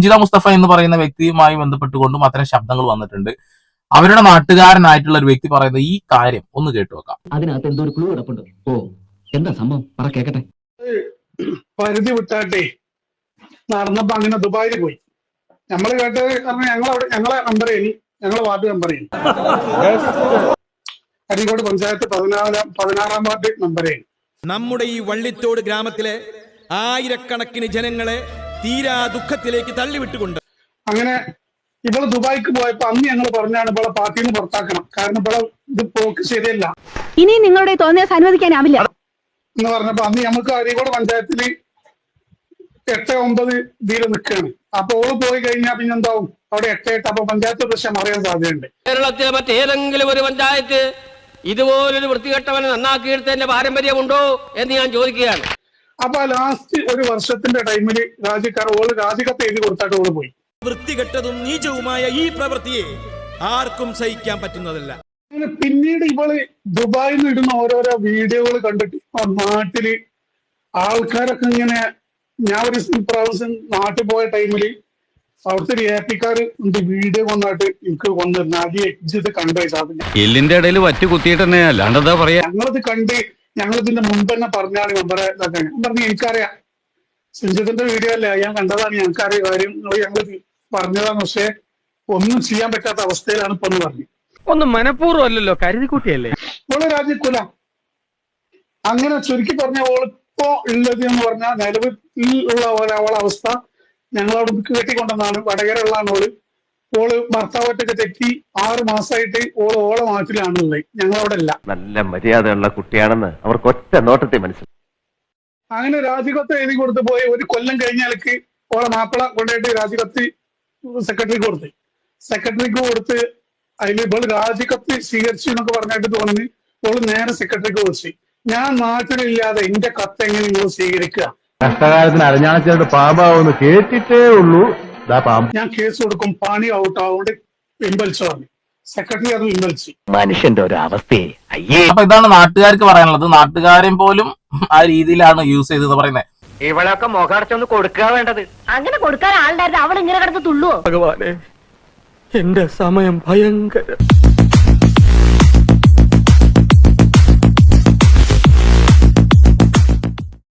രഞ്ജിത മുസ്തഫ എന്ന് പറയുന്ന വ്യക്തിയുമായി ബന്ധപ്പെട്ടുകൊണ്ടും അത്തരം ശബ്ദങ്ങൾ വന്നിട്ടുണ്ട്. അവരുടെ നാട്ടുകാരനായിട്ടുള്ള ഒരു വ്യക്തി പറയുന്ന ഈ കാര്യം ഒന്ന് കേട്ടു വെക്കാം അതിനകത്ത് എന്തോ ഒരു ക്ലൂ കിടപ്പുണ്ട്. ഓ എന്താ സംഭവം? പറ കേക്കട്ടെ. പരിധി വിട്ടാട്ടെ നടന്നപ്പോ അങ്ങനെ ദുബായിൽ പോയി. നമ്മൾ കേട്ടത് കാരണം ഞങ്ങളവിടെ ഞങ്ങളെ നമ്പർ മെമ്പറേനി ഞങ്ങളെ വാർഡ് മെമ്പറേനി അരീക്കോട് പഞ്ചായത്ത് പതിനാലാം പതിനാറാം വാർഡ് മെമ്പറേനി നമ്മുടെ ഈ വള്ളിത്തോട് ഗ്രാമത്തിലെ ആയിരക്കണക്കിന് ജനങ്ങളെ തീരാ ദുഃഖത്തിലേക്ക് തള്ളിവിട്ടുകൊണ്ട്. അങ്ങനെ ഇവൾ ദുബായിക്ക് പോയപ്പോ അന്ന് ഞങ്ങൾ പറഞ്ഞാണ് ഇവളെ പാർട്ടിയിൽ നിന്ന് പുറത്താക്കണം. കാരണം ഇവളെ ഇത് പോക്ക് ശരിയല്ല ഇനി നിങ്ങളുടെ തോന്നിയാൽ അനുവദിക്കാനാവില്ല. എന്ന് പറഞ്ഞപ്പോ അന്ന് നമുക്ക് അരീകോട് പഞ്ചായത്തിൽ എട്ട് ഒമ്പത് ഇതിൽ നിൽക്കുകയാണ് അപ്പൊ ഓൾ പോയി കഴിഞ്ഞാൽ പിന്നെ എന്താവും? അവിടെ എട്ട് എട്ട് അപ്പൊ പഞ്ചായത്ത് പ്രശ്നം അറിയാൻ സാധ്യതയുണ്ട്. കേരളത്തിലെ മറ്റേതെങ്കിലും ഒരു പഞ്ചായത്ത് ഇതുപോലൊരു വൃത്തികെട്ടവനെ നന്നാക്കിയെടുത്തതിന്റെ പാരമ്പര്യമുണ്ടോ എന്ന് ഞാൻ ചോദിക്കുകയാണ്. അപ്പൊ ലാസ്റ്റ് ഒരു വർഷത്തിന്റെ ടൈമിൽ രാജിക്കാർ ഓൾ രാജിക്കത്ത് എഴുതി കൊടുത്തായിട്ട് ഓൾ പോയി. വൃത്തികെട്ടതും നീചവുമായ ഈ പ്രവൃത്തിയെ ആർക്കും സഹിക്കാൻ പറ്റുന്നതല്ല. അങ്ങനെ പിന്നീട് ഇവൾ ദുബായിൽ നിന്ന് ഇടുന്ന ഓരോരോ വീഡിയോകൾ കണ്ടിട്ട് ആ നാട്ടിൽ ആൾക്കാരൊക്കെ ഇങ്ങനെ ഞാൻ ഒരു പ്രാവശ്യം നാട്ടിൽ പോയ ടൈമിൽ അവിടുത്തെ ഒരു ഏപ്പിക്കാർ വീഡിയോ കൊണ്ടായിട്ട് എനിക്ക് വന്നിരുന്നു ആദ്യം എക്സിറ്റ് കണ്ടു സാധനം. എല്ലിന്റെ ഇടയിൽ വറ്റി കുത്തിയിട്ട് തന്നെ അല്ലാണ്ടെന്താ പറയാ? ഞങ്ങളത് കണ്ട് ഞങ്ങളിതിന്റെ മുൻപ് തന്നെ പറഞ്ഞാണ് മെമ്പറെ ഞാൻ പറഞ്ഞു എനിക്കറിയാം. സിഞ്ചത്തിന്റെ വീഡിയോ അല്ലേ? ഞാൻ കണ്ടതാണ്. ഞങ്ങൾക്കറിയാം കാര്യം. ഞങ്ങൾ പറഞ്ഞതാണ്. പക്ഷെ ഒന്നും ചെയ്യാൻ പറ്റാത്ത അവസ്ഥയിലാണ് ഇപ്പൊ എന്ന് പറഞ്ഞു. ഒന്നും മനഃപൂർവം അല്ലല്ലോ. കരുതിക്കുട്ടിയല്ലേ? ഓൾ രാജിക്കൂല. അങ്ങനെ ചുരുക്കി പറഞ്ഞ ഓളിപ്പോ ഉള്ളത് എന്ന് പറഞ്ഞാൽ നിലവിൽ ഉള്ള അവസ്ഥ ഞങ്ങളവിടെ കെട്ടിക്കൊണ്ടെന്നാണ്. വടകരയുള്ളതാണ് ഓൾ. ഓൾ ഭർത്താവായിട്ടൊക്കെ തെറ്റി ആറ് മാസമായിട്ട് ഓൾ ഓളെ നാട്ടിലാണുള്ളത് ഞങ്ങളവിടെ അല്ല നല്ല മര്യാദയുള്ള കുട്ടിയാണെന്ന് അവർക്ക് ഒറ്റ നോട്ടത്തിൽ മനസ്സിലായി. അങ്ങനെ രാജികത്ത് എഴുതി കൊടുത്തു പോയി. ഒരു കൊല്ലം കഴിഞ്ഞാലേക്ക് ഓളെ മാപ്പിള കൊണ്ടുപോയിട്ട് രാജികത്ത് സെക്രട്ടറിക്ക് കൊടുത്ത്. സെക്രട്ടറിക്ക് കൊടുത്ത് അതിൽ ഇവൾ രാജികത്ത് സ്വീകരിച്ചു എന്നൊക്കെ പറഞ്ഞിട്ട് തോന്നി ഓൾ നേരെ സെക്രട്ടറിക്ക് കുറിച്ച് ഞാൻ നാട്ടിലില്ലാതെ എന്റെ കത്ത് എങ്ങനെ നിങ്ങൾ സ്വീകരിക്കുക? കഷ്ടകാലത്തിന് അരഞ്ഞാണച്ചേട്ട് പാപാവെന്ന് കേട്ടിട്ടേ ഉള്ളൂ. ഞാൻ കേസ് കൊടുക്കും. പണി ഔട്ട് ആവുകൊണ്ട് പിൻവലിച്ചു പറഞ്ഞു. സെക്രട്ടറി അത് പിൻവലിച്ചു മനുഷ്യന്റെ ഒരു അവസ്ഥയെ അയ്യേ. അപ്പൊ ഇതാണ് നാട്ടുകാർക്ക് പറയാനുള്ളത്. നാട്ടുകാരെ പോലും ആ രീതിയിലാണ് യൂസ് ചെയ്തത് പറയുന്നത് ഇവളൊക്കെ മുഖടച്ചൊന്ന് കൊടുക്കുക വേണ്ടത്. അങ്ങനെ കൊടുക്കാൻ ആളുണ്ടായിരുന്നു അവൾ ഇങ്ങനെ കിടന്ന് തുള്ളുവോ? ഭഗവാനെ എന്റെ സമയം ഭയങ്കര